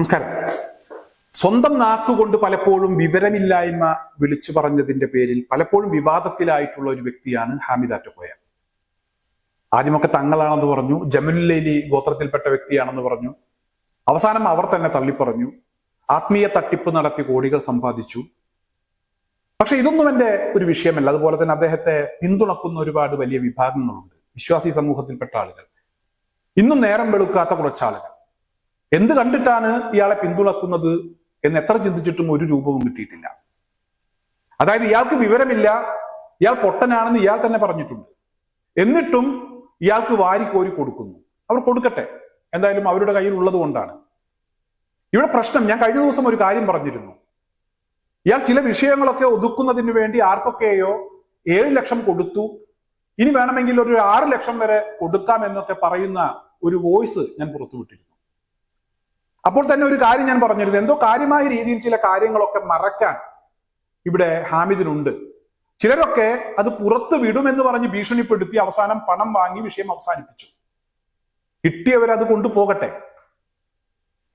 നമസ്കാരം. സ്വന്തം നാക്കുകൊണ്ട് പലപ്പോഴും വിവരമില്ലായ്മ വിളിച്ചു പറഞ്ഞതിന്റെ പേരിൽ പലപ്പോഴും വിവാദത്തിലായിട്ടുള്ള ഒരു വ്യക്തിയാണ് ഹാമിദ് ആറ്റക്കോയ ആദ്യമൊക്കെ തങ്ങളാണെന്ന് പറഞ്ഞു ജമലുല്ലൈലി ഗോത്രത്തിൽപ്പെട്ട വ്യക്തിയാണെന്ന് പറഞ്ഞു. അവസാനം അവർ തന്നെ തള്ളിപ്പറഞ്ഞു. ആത്മീയ തട്ടിപ്പ് നടത്തി കോടികൾ സമ്പാദിച്ചു. പക്ഷെ ഇതൊന്നും എന്റെ ഒരു വിഷയമല്ല. അതുപോലെ തന്നെ അദ്ദേഹത്തെ പിന്തുണക്കുന്ന ഒരുപാട് വലിയ വിഭാഗങ്ങളുണ്ട്. വിശ്വാസി സമൂഹത്തിൽപ്പെട്ട ആളുകൾ. ഇന്നും നേരം വെളുക്കാത്ത കുറച്ചാളുകൾ. എന്ത് കണ്ടിട്ടാണ് ഇയാളെ പിന്തുണക്കുന്നത് എന്ന് എത്ര ചിന്തിച്ചിട്ടും ഒരു രൂപവും കിട്ടിയിട്ടില്ല. അതായത് ഇയാൾക്ക് വിവരമില്ല ഇയാൾ പൊട്ടനാണെന്ന് ഇയാൾ തന്നെ പറഞ്ഞിട്ടുണ്ട്. എന്നിട്ടും ഇയാൾക്ക് വാരിക്കോരി കൊടുക്കുന്നു. അവർ കൊടുക്കട്ടെ. എന്തായാലും അവരുടെ കയ്യിൽ ഉള്ളത് കൊണ്ടാണ്. ഇവിടെ പ്രശ്നം ഞാൻ കഴിഞ്ഞ ദിവസം ഒരു കാര്യം പറഞ്ഞിരുന്നു. ഇയാൾ ചില വിഷയങ്ങളൊക്കെ ഒതുക്കുന്നതിന് വേണ്ടി ആർക്കൊക്കെയോ ഏഴ് ലക്ഷം കൊടുത്തു. ഇനി വേണമെങ്കിൽ ഒരു ആറ് ലക്ഷം വരെ കൊടുക്കാം എന്നൊക്കെ പറയുന്ന ഒരു വോയിസ് ഞാൻ പുറത്തുവിട്ടിരുന്നു. അപ്പോൾ തന്നെ ഒരു കാര്യം ഞാൻ പറഞ്ഞിരുന്നു. എന്തോ കാര്യമായ രീതിയിൽ ചില കാര്യങ്ങളൊക്കെ മറക്കാൻ ഇവിടെ ഹാമിദിനുണ്ട്. ചിലരൊക്കെ അത് പുറത്ത് വിടുമെന്ന് പറഞ്ഞ് ഭീഷണിപ്പെടുത്തി അവസാനം പണം വാങ്ങി വിഷയം അവസാനിപ്പിച്ചു. കിട്ടിയവരത് കൊണ്ടുപോകട്ടെ.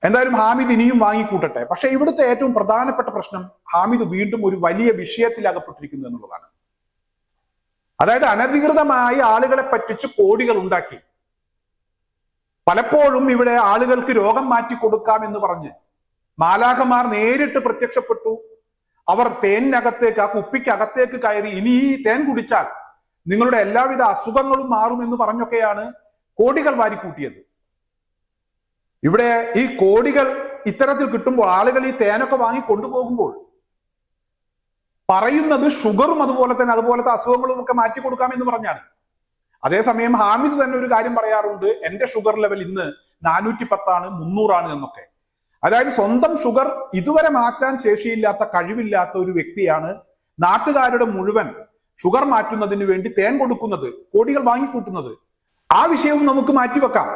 എന്തായാലും ഹാമിദ് ഇനിയും വാങ്ങിക്കൂട്ടട്ടെ. പക്ഷെ ഇവിടുത്തെ ഏറ്റവും പ്രധാനപ്പെട്ട പ്രശ്നം ഹാമിദ് വീണ്ടും ഒരു വലിയ വിഷയത്തിൽ അകപ്പെട്ടിരിക്കുന്നു എന്നുള്ളതാണ്. അതായത് അനധികൃതമായി ആളുകളെ പറ്റിച്ച് കോടികൾ ഉണ്ടാക്കി. പലപ്പോഴും ഇവിടെ ആളുകൾക്ക് രോഗം മാറ്റി കൊടുക്കാം എന്ന് പറഞ്ഞ് മാലാഖമാർ നേരിട്ട് പ്രത്യക്ഷപ്പെട്ടു. അവർ തേനിനകത്തേക്ക് ആ കുപ്പിക്കകത്തേക്ക് കയറി ഇനി ഈ തേൻ കുടിച്ചാൽ നിങ്ങളുടെ എല്ലാവിധ അസുഖങ്ങളും മാറും എന്ന് പറഞ്ഞൊക്കെയാണ് കോടികൾ വാരിക്കൂട്ടിയത്. ഇവിടെ ഈ കോടികൾ ഇത്തരത്തിൽ കിട്ടുമ്പോൾ ആളുകൾ ഈ തേനൊക്കെ വാങ്ങി കൊണ്ടുപോകുമ്പോൾ പറയുന്നത് ഷുഗറും അതുപോലെ തന്നെ അതുപോലത്തെ അസുഖങ്ങളും ഒക്കെ മാറ്റി കൊടുക്കാം എന്ന് പറഞ്ഞാണ്. അതേസമയം ഹാമിദ് തന്നെ ഒരു കാര്യം പറയാറുണ്ട് എന്റെ ഷുഗർ ലെവൽ ഇന്ന് നാനൂറ്റി പത്താണ് മുന്നൂറാണ് എന്നൊക്കെ. അതായത് സ്വന്തം ഷുഗർ ഇതുവരെ മാറ്റാൻ ശേഷിയില്ലാത്ത കഴിവില്ലാത്ത ഒരു വ്യക്തിയാണ് നാട്ടുകാരുടെ മുഴുവൻ ഷുഗർ മാറ്റുന്നതിന് വേണ്ടി തേൻ കൊടുക്കുന്നത് കോടികൾ വാങ്ങിക്കൂട്ടുന്നത്. ആ വിഷയവും നമുക്ക് മാറ്റിവെക്കാം.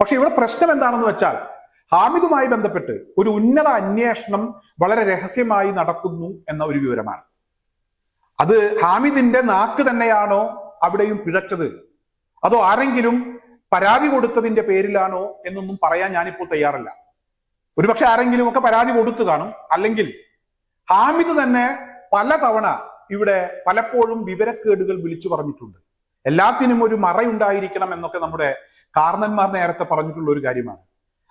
പക്ഷെ ഇവിടെ പ്രശ്നം എന്താണെന്ന് വെച്ചാൽ ഹാമിദുമായി ബന്ധപ്പെട്ട് ഒരു ഉന്നത അന്വേഷണം വളരെ രഹസ്യമായി നടക്കുന്നു എന്ന ഒരു വിവരമാണ്. അത് ഹാമിദിന്റെ നാക്ക് തന്നെയാണോ അവിടെയും പിഴച്ചത്. അതോ ആരെങ്കിലും പരാതി കൊടുത്തതിന്റെ പേരിലാണോ എന്നൊന്നും പറയാൻ ഞാനിപ്പോൾ തയ്യാറല്ല. ഒരുപക്ഷെ ആരെങ്കിലും ഒക്കെ പരാതി കൊടുത്തു കാണും. അല്ലെങ്കിൽ ഹാമിദ് തന്നെ പല തവണ ഇവിടെ പലപ്പോഴും വിവരക്കേടുകൾ വിളിച്ചു പറഞ്ഞിട്ടുണ്ട്. എല്ലാത്തിനും ഒരു മറയുണ്ടായിരിക്കണം എന്നൊക്കെ നമ്മുടെ കാർന്നന്മാർ നേരത്തെ പറഞ്ഞിട്ടുള്ള ഒരു കാര്യമാണ്.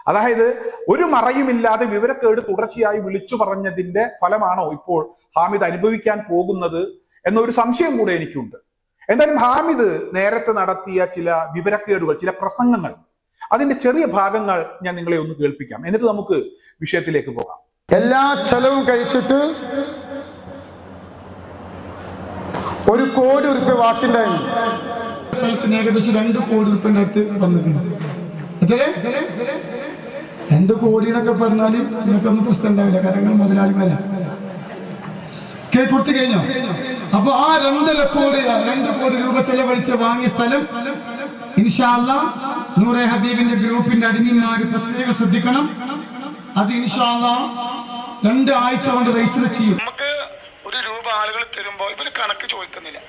അതായത് ഒരു മറയുമില്ലാതെ വിവരക്കേട് തുടർച്ചയായി വിളിച്ചു പറഞ്ഞതിന്റെ ഫലമാണോ ഇപ്പോൾ ഹാമിദ് അനുഭവിക്കാൻ പോകുന്നത് എന്നൊരു സംശയം കൂടെ എനിക്കുണ്ട്. എന്തായാലും ഹാമിദ് നേരത്തെ നടത്തിയ ചില വിവരക്കേടുകൾ ചില പ്രസംഗങ്ങൾ അതിന്റെ ചെറിയ ഭാഗങ്ങൾ ഞാൻ നിങ്ങളെ ഒന്ന് കേൾപ്പിക്കാം. എന്നിട്ട് നമുക്ക് വിഷയത്തിലേക്ക് പോകാം. എല്ലാ ചെലവും കഴിച്ചിട്ട് ഒരു കോടി ഉറുപ്പ്യ ബാക്കിണ്ടായിരുന്നു സ്ഥലത്തിന് ഏകദേശം രണ്ട് കോടി ഉറുപ്പ്യന്റെ അടുത്ത് വന്നിട്ടുണ്ട്? രണ്ട് കോടി എന്നൊക്കെ പറഞ്ഞാൽ നിങ്ങൾക്കൊന്നും പ്രശ്നം ഉണ്ടാവില്ല കാരണം മുതലാളിമാരാ. കൊടുത്തു കഴിഞ്ഞോ? അപ്പൊ ആ രണ്ടര കോടി രണ്ട് കോടി രൂപ ചെലവഴിച്ച് വാങ്ങിയ സ്ഥലം ഇൻഷാല്ല നൂറെ ഹബീബിന്റെ ഗ്രൂപ്പിന്റെ അടിമന്മാര് പ്രത്യേകം ശ്രദ്ധിക്കണം. അത് ഇൻഷാല്ല രണ്ട് ആഴ്ച കൊണ്ട് രജിസ്റ്റർ ചെയ്യും. നമുക്ക് ഒരു രൂപ ആളുകൾ തരുമ്പോൾ ഇവർ കണക്ക് ചോദിക്കുന്നില്ല.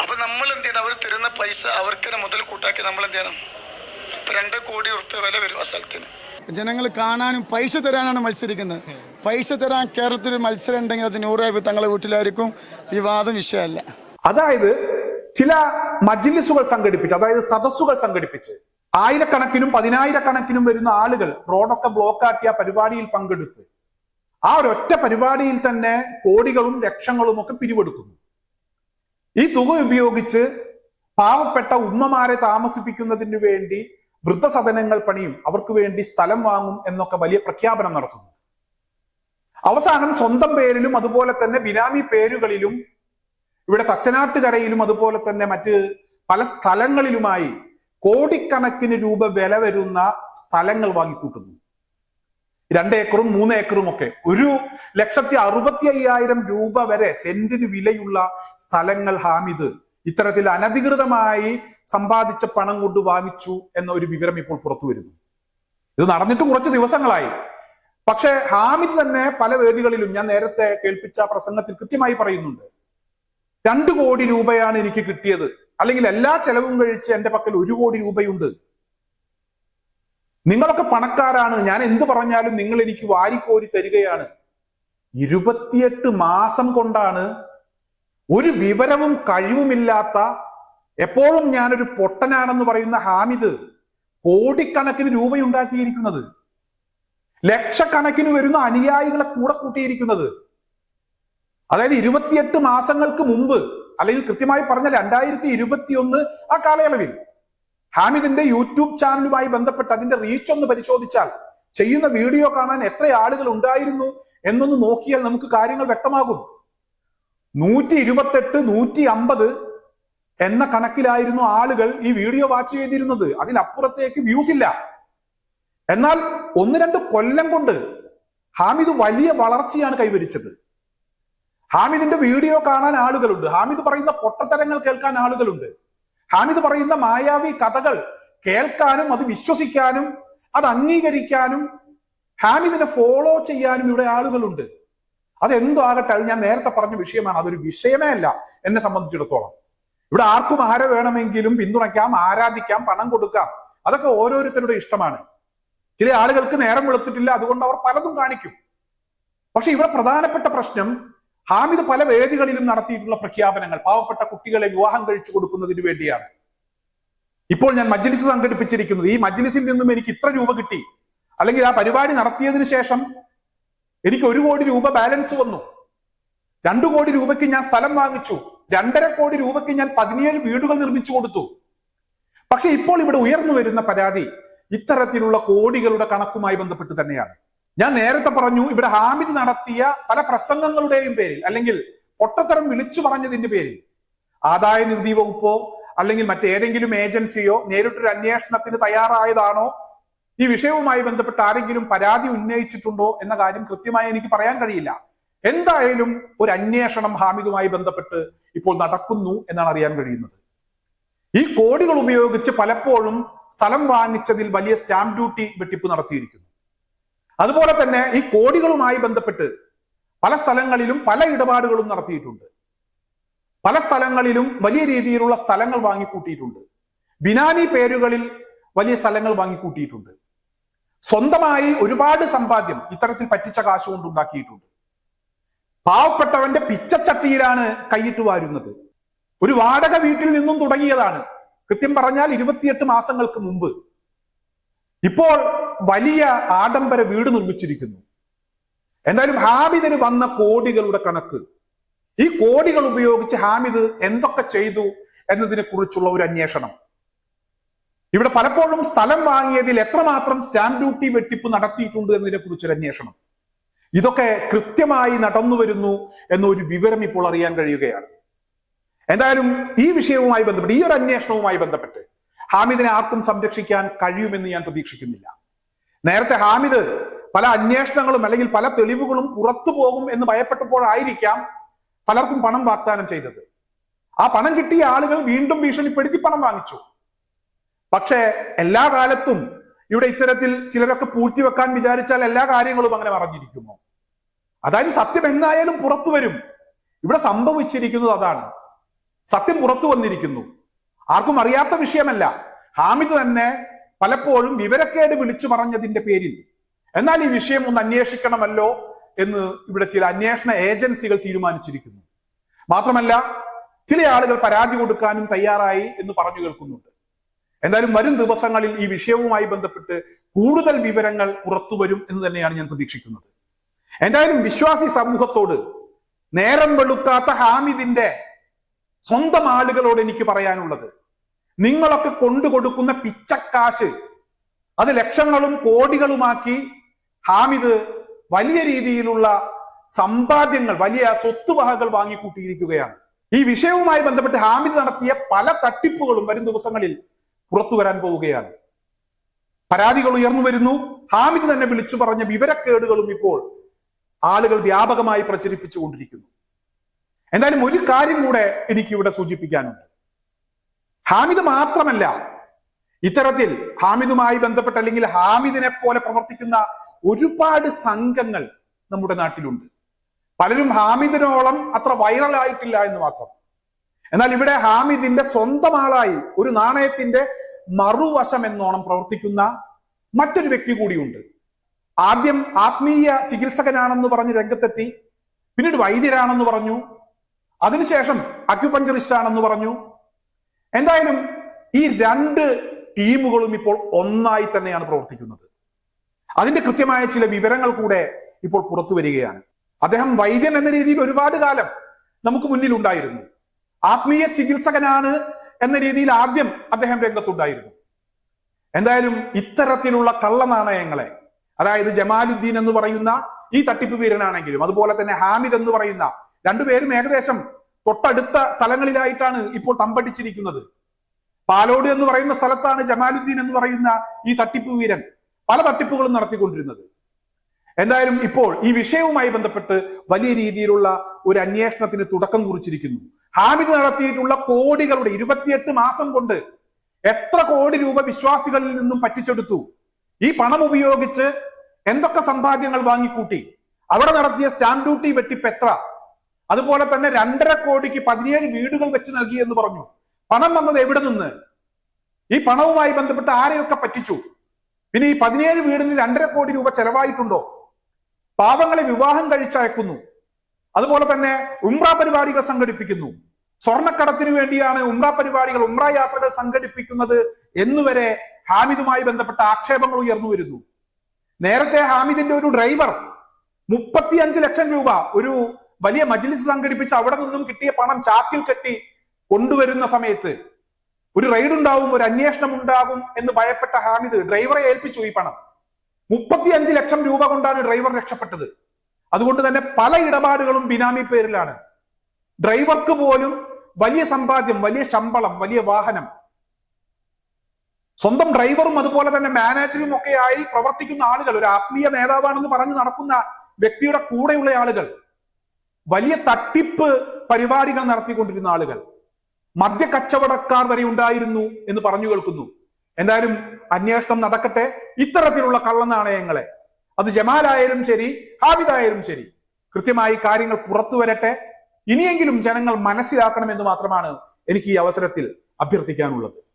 അപ്പൊ നമ്മൾ എന്ത് ചെയ്യണം? അവർ തരുന്ന പൈസ അവർക്ക് മുതൽ കൂട്ടാക്കി നമ്മൾ എന്ത് ചെയ്യണം? ഇപ്പൊ രണ്ട് കോടി ഉറുപ്പ്യ വില വരും ആ സ്ഥലത്തിന്. ജനങ്ങൾ കാണാനും പൈസ തരാനാണ് മത്സരിക്കുന്നത്. പൈസ തരാൻ കേരളത്തിൽ മത്സരം ഉണ്ടെങ്കിൽ അത് രൂപ തങ്ങളെ വീട്ടിലായിരിക്കും. വിവാദം വിഷയമല്ല. അതായത് ചില മജ്ലിസുകൾ സംഘടിപ്പിച്ച് അതായത് സദസ്സുകൾ സംഘടിപ്പിച്ച് ആയിരക്കണക്കിനും പതിനായിരക്കണക്കിനും വരുന്ന ആളുകൾ റോഡൊക്കെ ബ്ലോക്കാക്കിയ പരിപാടിയിൽ പങ്കെടുത്ത് ആ ഒരൊറ്റ പരിപാടിയിൽ തന്നെ കോടികളും ലക്ഷങ്ങളും ഒക്കെ പിരിവെടുക്കുന്നു. ഈ തുക ഉപയോഗിച്ച് പാവപ്പെട്ട ഉമ്മമാരെ താമസിപ്പിക്കുന്നതിന് വേണ്ടി വൃദ്ധസദനങ്ങൾ പണിയും അവർക്ക് വേണ്ടി സ്ഥലം വാങ്ങും എന്നൊക്കെ വലിയ പ്രഖ്യാപനം നടത്തുന്നു. അവസാനം സ്വന്തം പേരിലും അതുപോലെ തന്നെ ബിനാമി പേരുകളിലും ഇവിടെ തച്ചനാട്ടുകരയിലും അതുപോലെ തന്നെ മറ്റ് പല സ്ഥലങ്ങളിലുമായി കോടിക്കണക്കിന് രൂപ വില വരുന്ന സ്ഥലങ്ങൾ വാങ്ങിക്കൂട്ടുന്നു. രണ്ട് ഏക്കറും മൂന്ന് ഏക്കറും ഒക്കെ. ഒരു ലക്ഷത്തി അറുപത്തി അയ്യായിരം രൂപ വരെ സെന്റിന് വിലയുള്ള സ്ഥലങ്ങൾ ഹാമിദ് ഇത്തരത്തിൽ അനധികൃതമായി സമ്പാദിച്ച പണം കൊണ്ട് വാങ്ങിച്ചു എന്ന ഒരു വിവരം ഇപ്പോൾ പുറത്തു വരുന്നു ഇത് നടന്നിട്ട് കുറച്ച് ദിവസങ്ങളായി. പക്ഷെ ഹാമിദ് തന്നെ പല വേദികളിലും ഞാൻ നേരത്തെ കേൾപ്പിച്ച പ്രസംഗത്തിൽ കൃത്യമായി പറയുന്നുണ്ട്. രണ്ടു കോടി രൂപയാണ് എനിക്ക് കിട്ടിയത്. അല്ലെങ്കിൽ എല്ലാ ചെലവും കഴിച്ച് എന്റെ പക്കൽ ഒരു കോടി രൂപയുണ്ട്. നിങ്ങളൊക്കെ പണക്കാരാണ്. ഞാൻ എന്ത് പറഞ്ഞാലും നിങ്ങൾ എനിക്ക് വാരിക്കോരി തരികയാണ്. ഇരുപത്തിയെട്ട് മാസം കൊണ്ടാണ് ഒരു വിവരവും കഴിവുമില്ലാത്ത എപ്പോഴും ഞാനൊരു പൊട്ടനാണെന്ന് പറയുന്ന ഹാമിദ് കോടിക്കണക്കിന് രൂപയുണ്ടാക്കിയിരിക്കുന്നത്. ലക്ഷക്കണക്കിന് വരുന്ന അനുയായികളെ കൂടെ കൂട്ടിയിരിക്കുന്നത്. അതായത് ഇരുപത്തിയെട്ട് മാസങ്ങൾക്ക് മുമ്പ് അല്ലെങ്കിൽ കൃത്യമായി പറഞ്ഞ രണ്ടായിരത്തി ഇരുപത്തിയൊന്ന് ആ കാലയളവിൽ ഹാമിദിന്റെ യൂട്യൂബ് ചാനലുമായി ബന്ധപ്പെട്ട് അതിന്റെ റീച്ച് ഒന്ന് പരിശോധിച്ചാൽ ചെയ്യുന്ന വീഡിയോ കാണാൻ എത്ര ആളുകൾ ഉണ്ടായിരുന്നു എന്നൊന്ന് നോക്കിയാൽ നമുക്ക് കാര്യങ്ങൾ വ്യക്തമാകും. നൂറ്റി ഇരുപത്തെട്ട് നൂറ്റി അമ്പത് എന്ന കണക്കിലായിരുന്നു ആളുകൾ ഈ വീഡിയോ വാച്ച് ചെയ്തിരുന്നത്. അതിനപ്പുറത്തേക്ക് വ്യൂസ് ഇല്ല. എന്നാൽ ഒന്ന് രണ്ട് കൊല്ലം കൊണ്ട് ഹാമിദ് വലിയ വളർച്ചയാണ് കൈവരിച്ചത്. ഹാമിദിന്റെ വീഡിയോ കാണാൻ ആളുകളുണ്ട്. ഹാമിദ് പറയുന്ന പൊട്ടത്തരങ്ങൾ കേൾക്കാൻ ആളുകളുണ്ട്. ഹാമിദ് പറയുന്ന മായാവി കഥകൾ കേൾക്കാനും അത് വിശ്വസിക്കാനും അത് അംഗീകരിക്കാനും ഹാമിദിനെ ഫോളോ ചെയ്യാനും ഇവിടെ ആളുകളുണ്ട്. അതെന്തോ ആകട്ടെ അത് ഞാൻ നേരത്തെ പറഞ്ഞ വിഷയമാണ്. അതൊരു വിഷയമേ അല്ല എന്നെ സംബന്ധിച്ചിടത്തോളം. ഇവിടെ ആർക്കും ആരെ വേണമെങ്കിലും പിന്തുണയ്ക്കാം ആരാധിക്കാം പണം കൊടുക്കാം. അതൊക്കെ ഓരോരുത്തരുടെ ഇഷ്ടമാണ്. ചില ആളുകൾക്ക് നേരം വെളുത്തിട്ടില്ല അതുകൊണ്ട് അവർ പലതും കാണിക്കും. പക്ഷെ ഇവിടെ പ്രധാനപ്പെട്ട പ്രശ്നം ഹാമിദ് പല വേദികളിലും നടത്തിയിട്ടുള്ള പ്രഖ്യാപനങ്ങൾ പാവപ്പെട്ട കുട്ടികളെ വിവാഹം കഴിച്ചു കൊടുക്കുന്നതിന് വേണ്ടിയാണ്. ഇപ്പോൾ ഞാൻ മജ്ലിസ് സംഘടിപ്പിച്ചിരിക്കുന്നത്. ഈ മജ്ലിസിൽ നിന്നും എനിക്ക് ഇത്ര രൂപ കിട്ടി. അല്ലെങ്കിൽ ആ പരിപാടി നടത്തിയതിന് ശേഷം എനിക്ക് ഒരു കോടി രൂപ ബാലൻസ് വന്നു. രണ്ടു കോടി രൂപയ്ക്ക് ഞാൻ സ്ഥലം വാങ്ങിച്ചു. രണ്ടര കോടി രൂപയ്ക്ക് ഞാൻ പതിനേഴ് വീടുകൾ നിർമ്മിച്ചു കൊടുത്തു. പക്ഷെ ഇപ്പോൾ ഇവിടെ ഉയർന്നു വരുന്ന പരാതി ഇത്തരത്തിലുള്ള കോടികളുടെ കണക്കുമായി ബന്ധപ്പെട്ട് തന്നെയാണ്. ഞാൻ നേരത്തെ പറഞ്ഞു ഇവിടെ ഹാമിദ് നടത്തിയ പല പ്രസംഗങ്ങളുടെയും പേരിൽ അല്ലെങ്കിൽ പൊട്ടത്തരം വിളിച്ചു പറഞ്ഞതിന്റെ പേരിൽ ആദായ നികുതി വകുപ്പോ അല്ലെങ്കിൽ മറ്റേതെങ്കിലും ഏജൻസിയോ നേരിട്ടൊരു അന്വേഷണത്തിന് തയ്യാറായതാണോ? ഈ വിഷയവുമായി ബന്ധപ്പെട്ട് ആരെങ്കിലും പരാതി ഉന്നയിച്ചിട്ടുണ്ടോ എന്ന കാര്യം കൃത്യമായി എനിക്ക് പറയാൻ കഴിയില്ല. എന്തായാലും ഒരു അന്വേഷണം ഹാമിദുമായി ബന്ധപ്പെട്ട് ഇപ്പോൾ നടക്കുന്നു എന്നാണ് അറിയാൻ കഴിയുന്നത്. ഈ കോടികൾ ഉപയോഗിച്ച് പലപ്പോഴും സ്ഥലം വാങ്ങിച്ചതിൽ വലിയ സ്റ്റാമ്പ് ഡ്യൂട്ടി വെട്ടിപ്പ് നടത്തിയിരിക്കുന്നു. അതുപോലെ തന്നെ ഈ കോടികളുമായി ബന്ധപ്പെട്ട് പല സ്ഥലങ്ങളിലും പല ഇടപാടുകളും നടത്തിയിട്ടുണ്ട്. പല സ്ഥലങ്ങളിലും വലിയ രീതിയിലുള്ള സ്ഥലങ്ങൾ വാങ്ങിക്കൂട്ടിയിട്ടുണ്ട്. ബിനാമി പേരുകളിൽ വലിയ സ്ഥലങ്ങൾ വാങ്ങിക്കൂട്ടിയിട്ടുണ്ട്. സ്വന്തമായി ഒരുപാട് സമ്പാദ്യം ഇത്തരത്തിൽ പറ്റിച്ച കാശ് കൊണ്ടുണ്ടാക്കിയിട്ടുണ്ട് പാവപ്പെട്ടവന്റെ പിച്ചച്ചട്ടിയിലാണ് കൈയിട്ട് വാരുന്നത്. ഒരു വാടക വീട്ടിൽ നിന്നും തുടങ്ങിയതാണ്. കൃത്യം പറഞ്ഞാൽ ഇരുപത്തിയെട്ട് മാസങ്ങൾക്ക് മുമ്പ് ഇപ്പോൾ വലിയ ആഡംബര വീട് നിർമ്മിച്ചിരിക്കുന്നു. എന്തായാലും ഹാമിദിന് വന്ന കോടികളുടെ കണക്ക്. ഈ കോടികൾ ഉപയോഗിച്ച് ഹാമിദ് എന്തൊക്കെ ചെയ്തു എന്നതിനെ കുറിച്ചുള്ള ഒരു അന്വേഷണം. ഇവിടെ പലപ്പോഴും സ്ഥലം വാങ്ങിയതിൽ എത്രമാത്രം സ്റ്റാമ്പ് ഡ്യൂട്ടി വെട്ടിപ്പ് നടത്തിയിട്ടുണ്ട് എന്നതിനെ കുറിച്ചൊരു അന്വേഷണം. ഇതൊക്കെ കൃത്യമായി നടന്നു വരുന്നു എന്നൊരു വിവരം ഇപ്പോൾ അറിയാൻ കഴിയുകയാണ്. എന്തായാലും ഈ വിഷയവുമായി ബന്ധപ്പെട്ട് ഈ ഒരു അന്വേഷണവുമായി ബന്ധപ്പെട്ട് ഹാമിദിനെ ആർക്കും സംരക്ഷിക്കാൻ കഴിയുമെന്ന് ഞാൻ പ്രതീക്ഷിക്കുന്നില്ല. നേരത്തെ ഹാമിദ് പല അന്വേഷണങ്ങളും അല്ലെങ്കിൽ പല തെളിവുകളും പുറത്തു പോകും എന്ന് ഭയപ്പെട്ടപ്പോഴായിരിക്കാം പലർക്കും പണം വാഗ്ദാനം ചെയ്തത്. ആ പണം കിട്ടിയ ആളുകൾ വീണ്ടും ഭീഷണിപ്പെടുത്തി പണം വാങ്ങിച്ചു. പക്ഷേ എല്ലാ കാലത്തും ഇവിടെ ഇത്തരത്തിൽ ചിലരൊക്കെ പൂഴ്ത്തിവെക്കാൻ വിചാരിച്ചാൽ എല്ലാ കാര്യങ്ങളും അങ്ങനെ മറഞ്ഞിരിക്കുമോ അതായത് സത്യം എന്നായാലും പുറത്തു വരും. ഇവിടെ സംഭവിച്ചിരിക്കുന്നത് അതാണ്. സത്യം പുറത്തു വന്നിരിക്കുന്നു. ആർക്കും അറിയാത്ത വിഷയമല്ല. ഹാമിദ് തന്നെ പലപ്പോഴും വിവരക്കേട് വിളിച്ചു പറഞ്ഞതിന്റെ പേരിൽ എന്നാൽ ഈ വിഷയം ഒന്ന് അന്വേഷിക്കണമല്ലോ എന്ന് ഇവിടെ ചില അന്വേഷണ ഏജൻസികൾ തീരുമാനിച്ചിരിക്കുന്നു. മാത്രമല്ല ചില ആളുകൾ പരാതി കൊടുക്കാനും തയ്യാറായി എന്ന് പറഞ്ഞു കേൾക്കുന്നുണ്ട്. എന്തായാലും വരും ദിവസങ്ങളിൽ ഈ വിഷയവുമായി ബന്ധപ്പെട്ട് കൂടുതൽ വിവരങ്ങൾ പുറത്തുവരും എന്ന് തന്നെയാണ് ഞാൻ പ്രതീക്ഷിക്കുന്നത്. എന്തായാലും വിശ്വാസി സമൂഹത്തോട് നേരം വെളുക്കാത്ത ഹാമിദിന്റെ സ്വന്തം ആളുകളോട് എനിക്ക് പറയാനുള്ളത്. നിങ്ങളൊക്കെ കൊണ്ടു കൊടുക്കുന്ന പിച്ചക്കാശ് അത് ലക്ഷങ്ങളും കോടികളുമാക്കി ഹാമിദ് വലിയ രീതിയിലുള്ള സമ്പാദ്യങ്ങൾ വലിയ സ്വത്തുവകകൾ വാങ്ങിക്കൂട്ടിയിരിക്കുകയാണ്. ഈ വിഷയവുമായി ബന്ധപ്പെട്ട് ഹാമിദ് നടത്തിയ പല തട്ടിപ്പുകളും വരും ദിവസങ്ങളിൽ പുറത്തു വരാൻ പോവുകയാണ്. പരാതികൾ ഉയർന്നു വരുന്നു. ഹാമിദ് തന്നെ വിളിച്ചു പറഞ്ഞ വിവരക്കേടുകളും ഇപ്പോൾ ആളുകൾ വ്യാപകമായി പ്രചരിപ്പിച്ചുകൊണ്ടിരിക്കുന്നു. എന്തായാലും ഒരു കാര്യം കൂടെ എനിക്ക് ഇവിടെ സൂചിപ്പിക്കാനുണ്ട്. ഹാമിദ് മാത്രമല്ല ഇത്തരത്തിൽ ഹാമിദുമായി ബന്ധപ്പെട്ട അല്ലെങ്കിൽ ഹാമിദിനെ പോലെ പ്രവർത്തിക്കുന്ന ഒരുപാട് സംഘങ്ങൾ നമ്മുടെ നാട്ടിലുണ്ട്. പലരും ഹാമിദിനോളം അത്ര വൈറൽ ആയിട്ടില്ല എന്ന് മാത്രം. എന്നാൽ ഇവിടെ ഹാമിദിന്റെ സ്വന്തം ആളായി ഒരു നാണയത്തിന്റെ മറുവശം എന്നോണം പ്രവർത്തിക്കുന്ന മറ്റൊരു വ്യക്തി കൂടിയുണ്ട്. ആദ്യം ആത്മീയ ചികിത്സകനാണെന്ന് പറഞ്ഞ് രംഗത്തെത്തി പിന്നീട് വൈദ്യരാണെന്ന് പറഞ്ഞു അതിനുശേഷം അക്യുപഞ്ചറിസ്റ്റ് ആണെന്ന് പറഞ്ഞു. എന്തായാലും ഈ രണ്ട് ടീമുകളും ഇപ്പോൾ ഒന്നായി തന്നെയാണ് പ്രവർത്തിക്കുന്നത്. അതിന്റെ കൃത്യമായ ചില വിവരങ്ങൾ കൂടെ ഇപ്പോൾ പുറത്തു വരികയാണ്. അദ്ദേഹം വൈദ്യൻ എന്ന രീതിയിൽ ഒരുപാട് കാലം നമുക്ക് മുന്നിൽ ഉണ്ടായിരുന്നു ആത്മീയ ചികിത്സകനാണ് എന്ന രീതിയിൽ ആദ്യം അദ്ദേഹം രംഗത്തുണ്ടായിരുന്നു. എന്തായാലും ഇത്തരത്തിലുള്ള കള്ളനാണയങ്ങളെ അതായത് ജമാലുദ്ദീൻ എന്ന് പറയുന്ന ഈ തട്ടിപ്പ് വീരനാണെങ്കിലും അതുപോലെ തന്നെ ഹാമിദ് എന്ന് പറയുന്ന രണ്ടുപേരും ഏകദേശം തൊട്ടടുത്ത സ്ഥലങ്ങളിലായിട്ടാണ് ഇപ്പോൾ തമ്പടിച്ചിരിക്കുന്നത്. പാലോട് എന്ന് പറയുന്ന സ്ഥലത്താണ് ജമാലുദ്ദീൻ എന്ന് പറയുന്ന ഈ തട്ടിപ്പ് വീരൻ പല തട്ടിപ്പുകളും നടത്തിക്കൊണ്ടിരുന്നത്. എന്തായാലും ഇപ്പോൾ ഈ വിഷയവുമായി ബന്ധപ്പെട്ട് വലിയ രീതിയിലുള്ള ഒരു അന്വേഷണത്തിന് തുടക്കം കുറിച്ചിരിക്കുന്നു. ഹാമിദ് നടത്തിയിട്ടുള്ള കോടികളുടെ ഇരുപത്തിയെട്ട് മാസം കൊണ്ട് എത്ര കോടി രൂപ വിശ്വാസികളിൽ നിന്നും പറ്റിച്ചെടുത്തു. ഈ പണം ഉപയോഗിച്ച് എന്തൊക്കെ സമ്പാദ്യങ്ങൾ വാങ്ങിക്കൂട്ടി? അവിടെ നടത്തിയ സ്റ്റാമ്പ് ഡ്യൂട്ടി വെട്ടിപ്പ് എത്ര? അതുപോലെ തന്നെ രണ്ടര കോടിക്ക് പതിനേഴ് വീടുകൾ വെച്ച് നൽകി എന്ന് പറഞ്ഞു. പണം വന്നത് എവിടെ നിന്ന്? ഈ പണവുമായി ബന്ധപ്പെട്ട് ആരെയൊക്കെ പറ്റിച്ചു? പിന്നെ ഈ പതിനേഴ് വീടിന് രണ്ടര കോടി രൂപ ചെലവായിട്ടുണ്ടോ? പാവങ്ങളെ വിവാഹം കഴിച്ചയക്കുന്നു. അതുപോലെ തന്നെ ഉംറ പരിപാടികൾ സംഘടിപ്പിക്കുന്നു. സ്വർണക്കടത്തിനു വേണ്ടിയാണ് ഉംറ പരിപാടികൾ ഉംറ യാത്രകൾ സംഘടിപ്പിക്കുന്നത് എന്നുവരെ ഹാമിദുമായി ബന്ധപ്പെട്ട ആക്ഷേപങ്ങൾ ഉയർന്നു വരുന്നു. നേരത്തെ ഹാമിദിന്റെ ഒരു ഡ്രൈവർ മുപ്പത്തിയഞ്ച് ലക്ഷം രൂപ ഒരു വലിയ മജിലിസ് സംഘടിപ്പിച്ച് അവിടെ നിന്നും കിട്ടിയ പണം ചാക്കിൽ കെട്ടി കൊണ്ടുവരുന്ന സമയത്ത് ഒരു റെയ്ഡ് ഉണ്ടാവും ഒരു അന്വേഷണം ഉണ്ടാകും എന്ന് ഭയപ്പെട്ട ഹാമിദ് ഡ്രൈവറെ ഏൽപ്പിച്ചു ഈ പണം. മുപ്പത്തി അഞ്ച് ലക്ഷം രൂപ കൊണ്ടാണ് ഡ്രൈവർ രക്ഷപ്പെട്ടത്. അതുകൊണ്ട് തന്നെ പല ഇടപാടുകളും ബിനാമി പേരിലാണ്. ഡ്രൈവർക്ക് പോലും വലിയ സമ്പാദ്യം വലിയ ശമ്പളം വലിയ വാഹനം. സ്വന്തം ഡ്രൈവറും അതുപോലെ തന്നെ മാനേജറും ഒക്കെയായി പ്രവർത്തിക്കുന്ന ആളുകൾ ഒരു ആത്മീയ നേതാവാണെന്ന് പറഞ്ഞ് നടക്കുന്ന വ്യക്തിയുടെ കൂടെയുള്ള ആളുകൾ. വലിയ തട്ടിപ്പ് പരിപാടികൾ നടത്തിക്കൊണ്ടിരുന്ന ആളുകൾ. മദ്യ കച്ചവടക്കാർ വരെ ഉണ്ടായിരുന്നു എന്ന് പറഞ്ഞു കേൾക്കുന്നു. എന്തായാലും അന്വേഷണം നടക്കട്ടെ. ഇത്തരത്തിലുള്ള കള്ളനാണയങ്ങളെ. അത് ജമാലായാലും ശരി ഹാബിദായാലും ശരി. കൃത്യമായി കാര്യങ്ങൾ പുറത്തു വരട്ടെ. ഇനിയെങ്കിലും ജനങ്ങൾ മനസ്സിലാക്കണമെന്ന് മാത്രമാണ് എനിക്ക് ഈ അവസരത്തിൽ അഭ്യർത്ഥിക്കാനുള്ളത്.